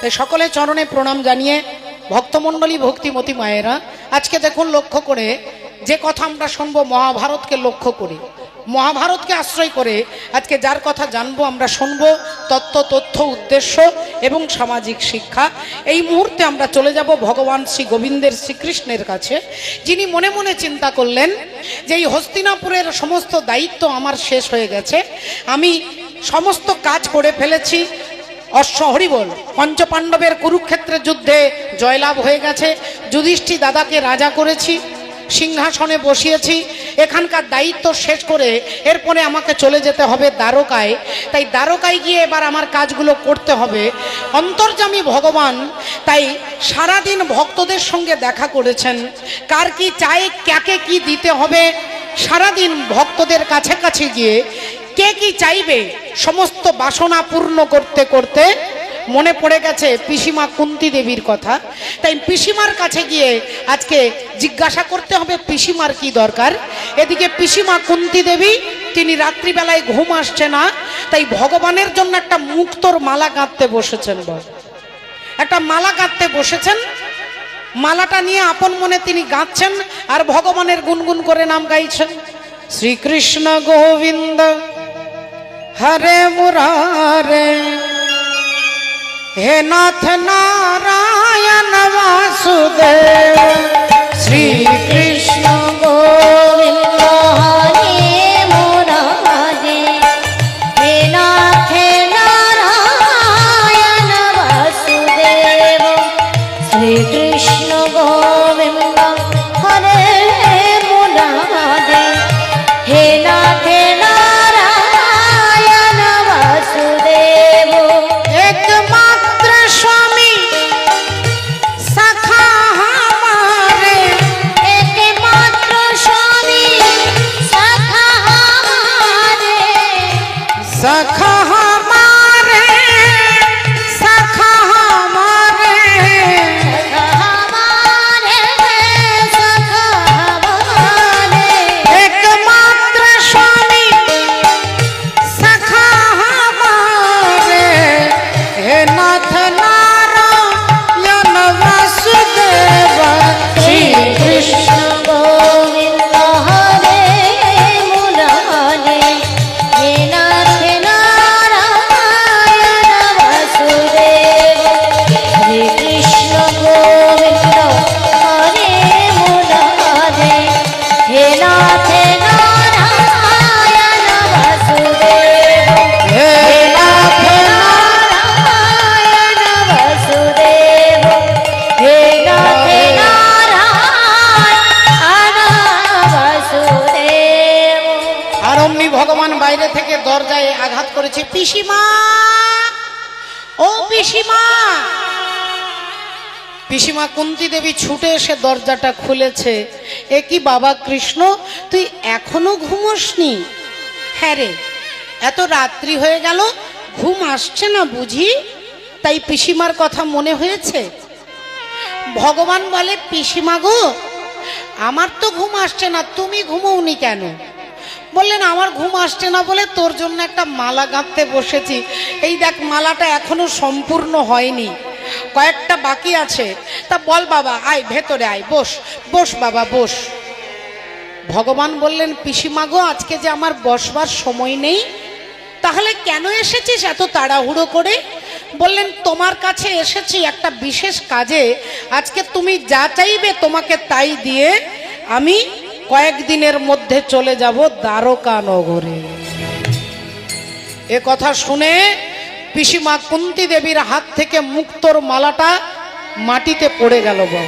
তাই সকলে চরণে প্রণাম জানিয়ে ভক্তমণ্ডলী ভক্তিমতী মায়েরা, আজকে দেখুন লক্ষ্য করে যে কথা আমরা শুনব, মহাভারতকে লক্ষ্য করে। মহাভারতকে আশ্রয় করে আজকে যার কথা জানব, আমরা শুনব তত্ত্ব, তথ্য, উদ্দেশ্য এবং সামাজিক শিক্ষা। এই মুহূর্তে আমরা চলে যাব ভগবান শ্রী গোবিন্দের শ্রীকৃষ্ণের কাছে, যিনি মনে মনে চিন্তা করলেন যে এই হস্তিনাপুরের সমস্ত দায়িত্ব আমার শেষ হয়ে গেছে, আমি সমস্ত কাজ করে ফেলেছি অশ্ব হরিবল পঞ্চপাণ্ডবের কুরুক্ষেত্রের যুদ্ধে জয়লাভ হয়ে গেছে। যুধিষ্ঠি দাদাকে রাজা করেছি, সিংহাসনে বসিয়েছি। এখানকার দায়িত্ব শেষ করে এরপরে আমাকে চলে যেতে হবে দ্বারকায়। তাই দ্বারকায় গিয়ে এবার আমার কাজগুলো করতে হবে। অন্তর্জামী ভগবান, তাই সারাদিন ভক্তদের সঙ্গে দেখা করেছেন। কার কি চায় কাকে কি দিতে হবে? সারাদিন ভক্তদের কাছে কাছে গিয়ে কে কি চাইবে? সমস্ত বাসনা পূর্ণ করতে করতে মনে পড়ে গেছে পিসিমা কুন্তি দেবীর কথা। তাই পিসিমার কাছে গিয়ে আজকে জিজ্ঞাসা করতে হবে পিসিমার কি দরকার। এদিকে পিসিমা কুন্তি দেবী, তিনি রাত্রিবেলায় ঘুম আসছে না, তাই ভগবানের জন্য একটা মুক্তর মালা গাঁথতে বসেছেন বল। একটা মালা গাঁথতে বসেছেন। মালাটা নিয়ে আপন মনে তিনি গাঁথছেন আর ভগবানের গুনগুন করে নাম গাইছেন। শ্রীকৃষ্ণ গোবিন্দ। હરે મુરારે હે નાથ નારાયણ વાસુદેવ શ્રી કૃષ્ણ বাইরে থেকে দরজায় আঘাত করেছে। পিসিমা! ও পিসিমা! পিসিমা কুন্তি দেবী ছুটে এসে দরজাটা খুলেছে। এ কি বাবা কৃষ্ণ? তুই এখনও ঘুমোসনি? হ্যাঁ রে, এত রাত্রি হয়ে গেল, ঘুম আসছে না বুঝি? তাই পিসিমার কথা মনে হয়েছে? ভগবান বলে, পিসিমা গো, আমার তো ঘুম আসছে না, তুমি ঘুমোওনি কেন? বললেন, আমার ঘুম আসছে না বলে তোর জন্য একটা মালা গাঁথতে বসেছি। এই দেখ, মালাটা এখনও সম্পূর্ণ হয়নি। কয়েকটা বাকি আছে। তা বল বাবা, আয়, ভেতরে আয়, বস বস বাবা, বস। ভগবান বললেন, পিসিমা গো, আজকে যে আমার বসবার সময় নেই, তাহলে কেন এসেছিস এত তাড়াহুড়ো করে? বললেন, তোমার কাছে এসেছি একটা বিশেষ কাজে। আজকে তুমি যা চাইবে তোমাকে তাই দিয়ে আমি কয়েকদিনের মধ্যে চলে যাব দ্বারকা নগরে এ কথা শুনে পিসিমা কুন্তি দেবীর হাত থেকে মুক্তর মালাটা মাটিতে পড়ে গেল বাবা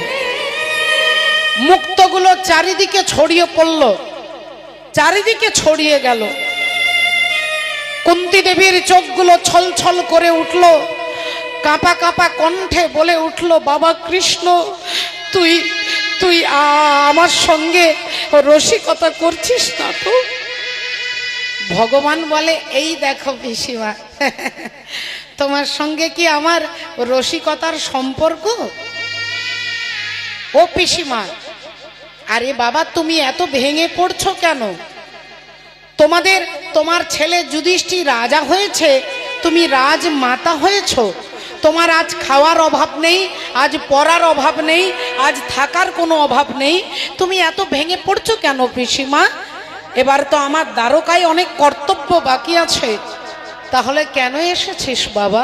মুক্তগুলো চারিদিকে ছড়িয়ে পড়ল, চারিদিকে ছড়িয়ে গেল। কুন্তি দেবীর চোখগুলো ছল ছল করে উঠল, কাঁপা কাঁপা কণ্ঠে বলে উঠল, বাবা কৃষ্ণ, তুই তুই আমার সঙ্গে রসিকতা করছিস না তো? ভগবান বলে, এই দেখো পিসিমা, তোমার সঙ্গে কি আমার রসিকতার সম্পর্ক? ও পিসিমা, আরে বাবা, তুমি এত ভেঙে পড়ছো কেন? তোমাদের, তোমার ছেলে যুধিষ্ঠি রাজা হয়েছে, তুমি রাজমাতা হয়েছ তোমার আজ খাওয়ার অভাব নেই আজ পড়ার অভাব নেই আজ থাকার কোনো অভাব নেই। তুমি এত ভেঙে পড়ছো কেন পিসিমা? এবার তো আমার দ্বারকায় অনেক কর্তব্য বাকি আছে। তাহলে কেন এসেছিস বাবা?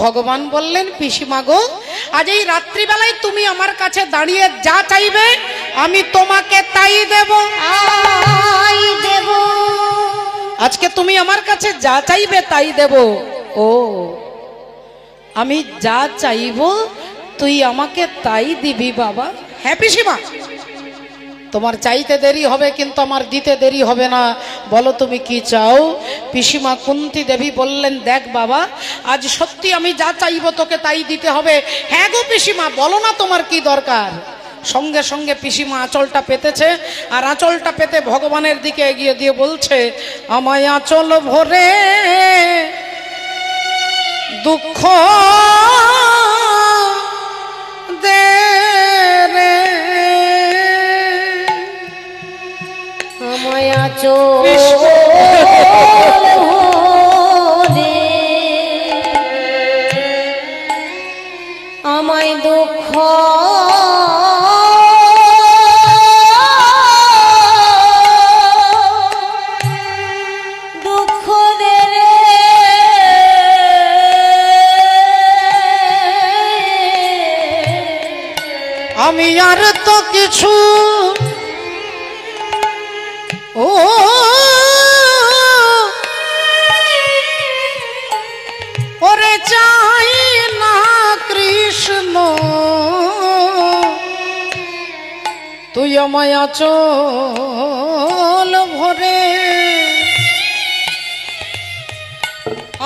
ভগবান বললেন পিসিমা গো আজ এই রাত্রিবেলায় তুমি আমার কাছে দাঁড়িয়ে যা চাইবে আমি তোমাকে তাই দেব। আজকে তুমি আমার কাছে যা চাইবে তাই দেব। ও আমি যা চাইব তুই আমাকে তাই দিবি বাবা। হ্যাঁ পিসিমা। তোমার চাইতে দেরি হবে কিন্তু আমার দিতে দেরি হবে না। বলো তুমি কি চাও? পিসিমা কুন্তি দেবী বললেন দেখ বাবা আজ সত্যি আমি যা চাইব তোকে তাই দিতে হবে। হ্যাঁ গো পিসিমা বলো না তোমার কি দরকার? সঙ্গে সঙ্গে পিসিমা আঁচলটা পেতেছে আর আঁচলটা পেতে ভগবানের দিকে এগিয়ে দিয়ে বলছে আমায় আঁচল ভরে দুঃখ দে রে। আর তো কিছু ও ওরে চাই না কৃষ্ণ। তুই আমায় আচল ভরে।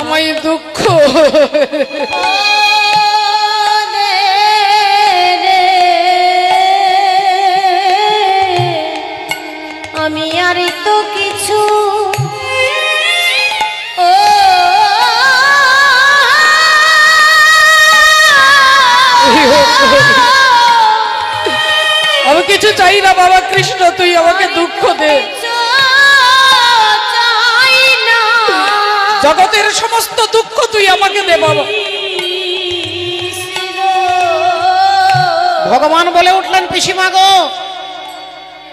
আমায় দুঃখ আমি কিছু চাই না, বাবা কৃষ্ণ, তুই আমাকে দুঃখ দে। জগতের সমস্ত দুঃখ তুই আমাকে দে, বাবা। ভগবান বলে উঠলেন, পিসিমা গো,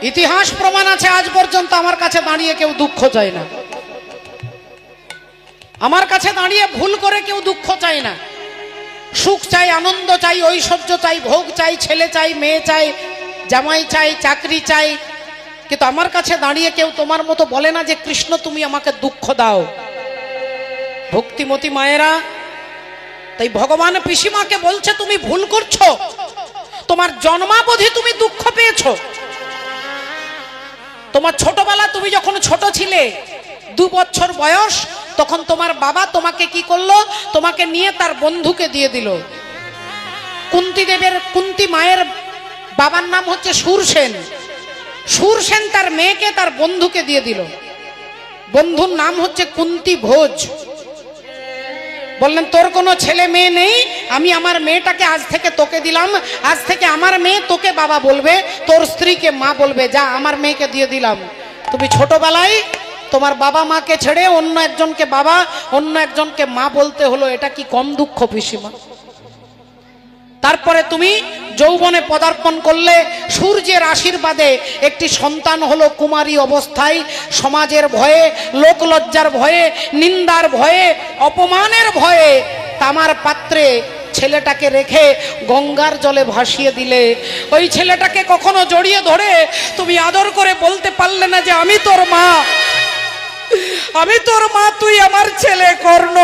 ইতিহাস প্রমাণ আছে, আজ পর্যন্ত আমার কাছে দাঁড়িয়ে কেউ দুঃখ চায় না। আমার কাছে দাঁড়িয়ে ভুল করে কেউ দুঃখ চায় না। সুখ চাই, আনন্দ চাই, ঐশ্বর্য চাই, ভোগ চাই, ছেলে চাই, মেয়ে চাই, জামাই চাই, চাকরি চাই। কিন্তু আমার কাছে দাঁড়িয়ে কেউ তোমার মতো বলে না যে, কৃষ্ণ, তুমি আমাকে দুঃখ দাও। ভক্তিমতী মায়েরা, তাই ভগবান পিসিমাকে বলছে, তুমি ভুল করছ। তোমার জন্মাবধি তুমি দুঃখ পেয়েছ। তোমার ছোটবেলা তুমি যখন ছোট ছিলে, দু বছর বয়স তখন তোমার বাবা তোমাকে কি করল? তোমাকে নিয়ে তার বন্ধুকে দিয়ে দিল। কুন্তি দেবের কুন্তি মায়ের বাবার নাম হচ্ছে সুরসেন সুরসেন তার মেয়েকে, তার বন্ধুকে দিয়ে দিল। বন্ধুর নাম হচ্ছে কুন্তি ভোজ। বললেন, তোর কোনো ছেলে মেয়ে নেই? আমি আমার মেয়েটাকে আজ থেকে তোকে দিলাম। আজ থেকে আমার মেয়ে তোকে বাবা বলবে। তোর স্ত্রীকে মা বলবে, যা আমার মেয়েকে দিয়ে দিলাম। তুমি ছোটবেলায় তোমার বাবা মাকে ছেড়ে অন্য একজনকে বাবা, অন্য একজনকে মা বলতে হলো, এটা কি কম দুঃখ পিসিমা? তারপরে তুমি যৌবনে পদার্পণ করলে, সূর্যের আশীর্বাদে একটি সন্তান হলো কুমারী অবস্থায়, সমাজের ভয়ে, লোকলজ্জার ভয়ে, নিন্দার ভয়ে, অপমানের ভয়ে তামার পাত্রে ছেলেটাকে রেখে গঙ্গার জলে ভাসিয়ে দিলে। ওই ছেলেটাকে কখনো জড়িয়ে ধরে তুমি আদর করে বলতে পারলে না যে, আমি তোর মা। আমি তোর মা, তুই আমার ছেলে, কর্ণ।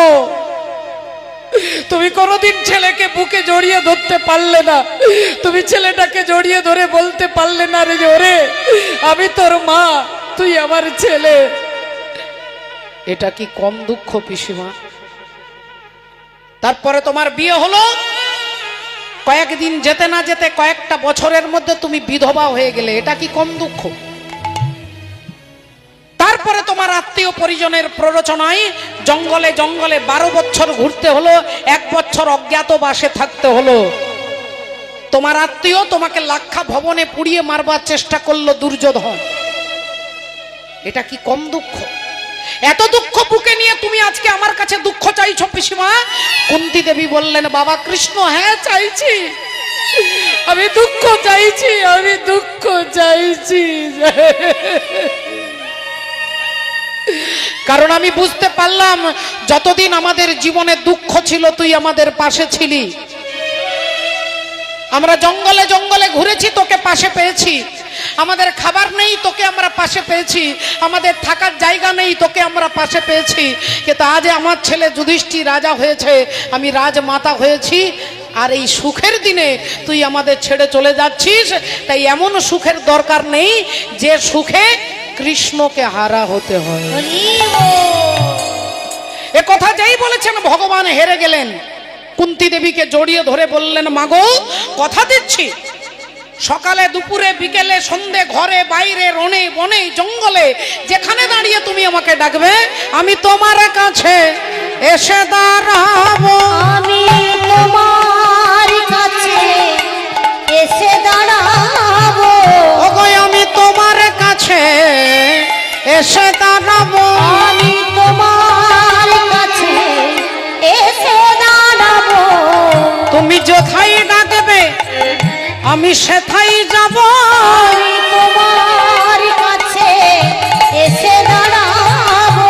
তুমি কোনোদিন ছেলেকে বুকে জড়িয়ে ধরতে পারলে না। তুমি ছেলেটাকে জড়িয়ে ধরে বলতে পারলে না রে ওরে। আমি তোর মা, তুই আমার ছেলে। এটা কি কম দুঃখ পিসিমা? তারপরে তোমার বিয়ে হলো? কয়েকদিন যেতে না যেতে কয়েকটা বছরের মধ্যে তুমি বিধবা হয়ে গেলে, এটা কি কম দুঃখ? তারপরে তোমার আত্মীয় পরিজনের প্ররোচনায় জঙ্গলে জঙ্গলে বারো বছর ঘুরতে হলো, এক বছর অজ্ঞাতবাসে থাকতে হলো। তোমার আত্মীয় তোমাকে লাক্ষা ভবনে পুড়িয়ে মারবার চেষ্টা করল দুর্যোধন। এটা কি কম দুঃখ? এত দুঃখ বুকে নিয়ে তুমি আজকে আমার কাছে দুঃখ চাইছো পিসিমা? কুন্তি দেবী বললেন, বাবা কৃষ্ণ হ্যাঁ চাইছি। আমি দুঃখ চাইছি, আমি দুঃখ চাইছি। কারণ আমি বুঝতে পারলাম, যতদিন আমাদের জীবনে দুঃখ ছিল, তুই আমাদের পাশে ছিলি। আমরা জঙ্গলে জঙ্গলে ঘুরেছি, তোকে পাশে পেয়েছি। আমাদের খাবার নেই, তোকে আমরা পাশে পেয়েছি। আমাদের থাকার জায়গা নেই, তোকে আমরা পাশে পেয়েছি। কিন্তু আজ আমার ছেলে যুধিষ্ঠি রাজা হয়েছে, আমি রাজমাতা হয়েছি, আর এই সুখের দিনে তুই আমাদের ছেড়ে চলে যাচ্ছিস। তাই এমন সুখের দরকার নেই, যে সুখে কৃষ্ণকে হারা হতে হয়। এ কথা যেই বলেছেন ভগবান হেরে গেলেন। কুন্তি দেবীকে জড়িয়ে ধরে বললেন মাগো কথা দিচ্ছি। সকালে দুপুরে বিকেলে সন্ধে ঘরে বাইরে রনে বনে জঙ্গলে যেখানে দাঁড়িয়ে তুমি আমাকে ডাকবে আমি তোমার কাছে এসে দাঁড়াবো। আমি তোমার কাছে এসে দাঁড়াবো। এসে দাঁড়াবো আমি তোমার কাছে এসে দাঁড়াবো। তুমি যথাই ডাকবে আমি সেথাই যাব। আমি তোমার কাছে এসে দাঁড়াবো।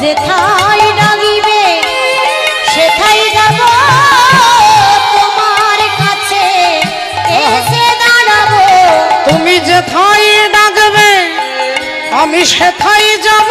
যেথায় ডাকিবে সেথায় যাব। তোমার কাছে এসে দাঁড়াবো। তুমি যেথাই আমি সেথাই যাব?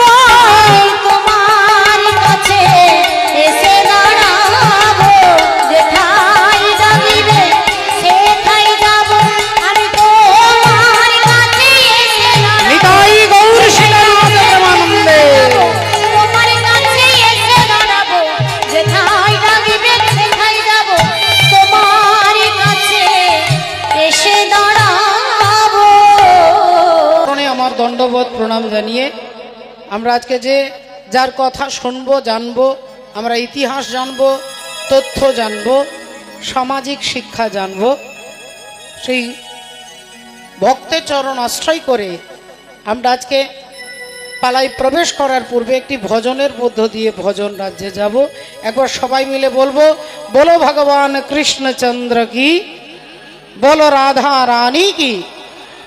দণ্ডবোধ প্রণাম জানিয়ে আমরা আজকে যে যার কথা শুনব, জানব, আমরা ইতিহাস জানব, তথ্য জানব, সামাজিক শিক্ষা জানব, সেই ভক্তের চরণ আশ্রয় করে আমরা আজকে পালায় প্রবেশ করার পূর্বে একটি ভজনের মধ্য দিয়ে ভজন রাজ্যে যাব। একবার সবাই মিলে বলব, বলো ভগবান কৃষ্ণচন্দ্র কি? বলো রাধা রানী কি?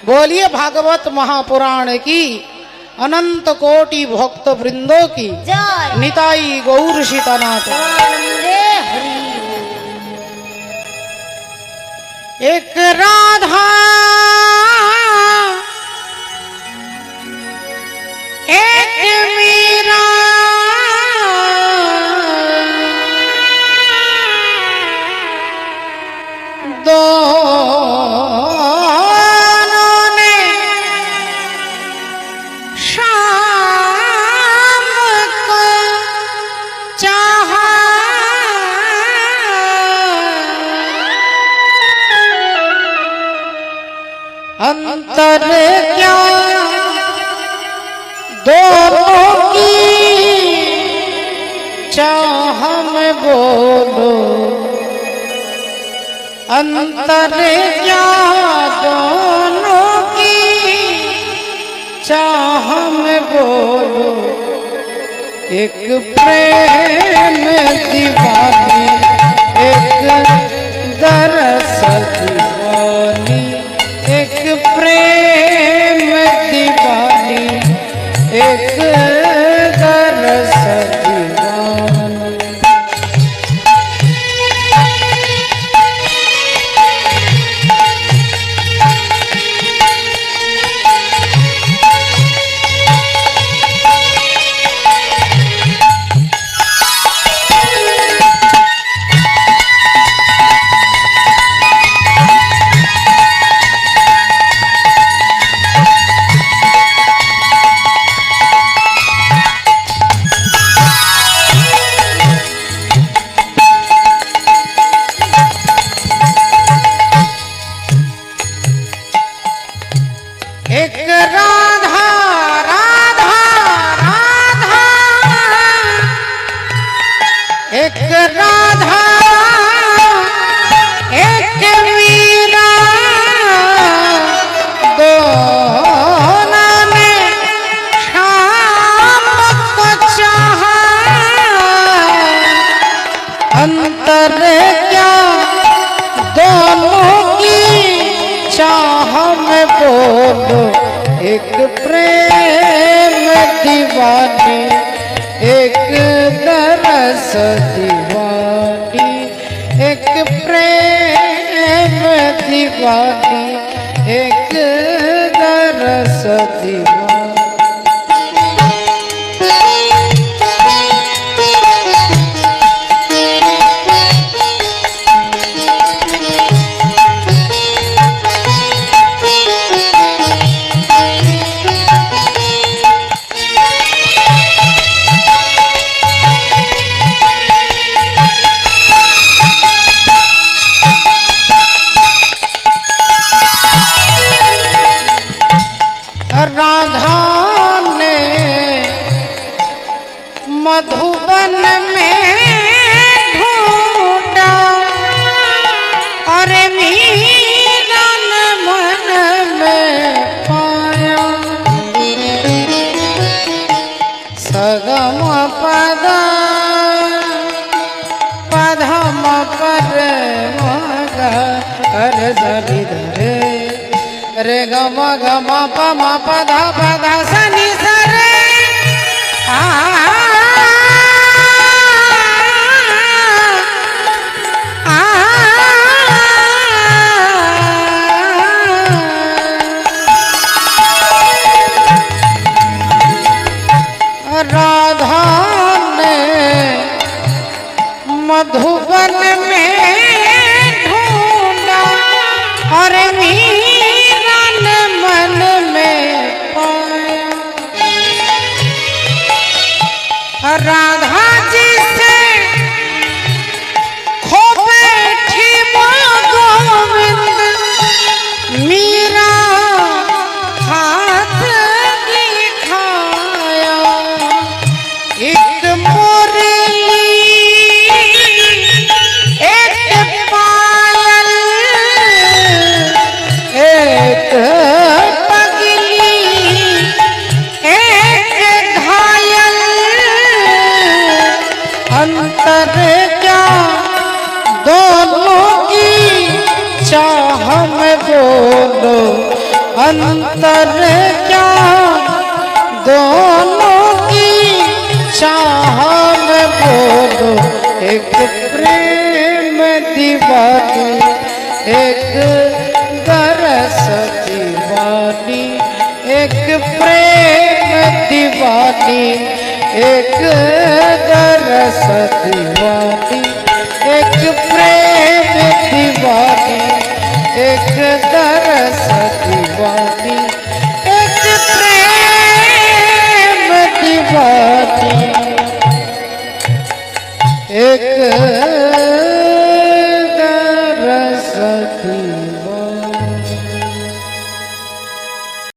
बोलिए भागवत महापुराण की। अनंत कोटि भक्त वृंदो की। निताई गौर सीतानाथ। एक राधा दोनों की चाह में बोलो। अंतर क्या दोनों की चाह में बोलो। एक प्रेम दीवानी कर क्या दोनों की चाह में बोलो। एक प्रेम दीवानी, एक तरस दीवानी, एक प्रेम दीवानी। रे ग म ग म प म प ध प ध स नि स रे राधा ने मधुबन में अंतर क्या? दोनों की चाह में बोलो। एक प्रेम दीवानी, एक दरस दीवानी, एक प्रेम दीवानी, एक दरस दीवानी। एक दरस बाकी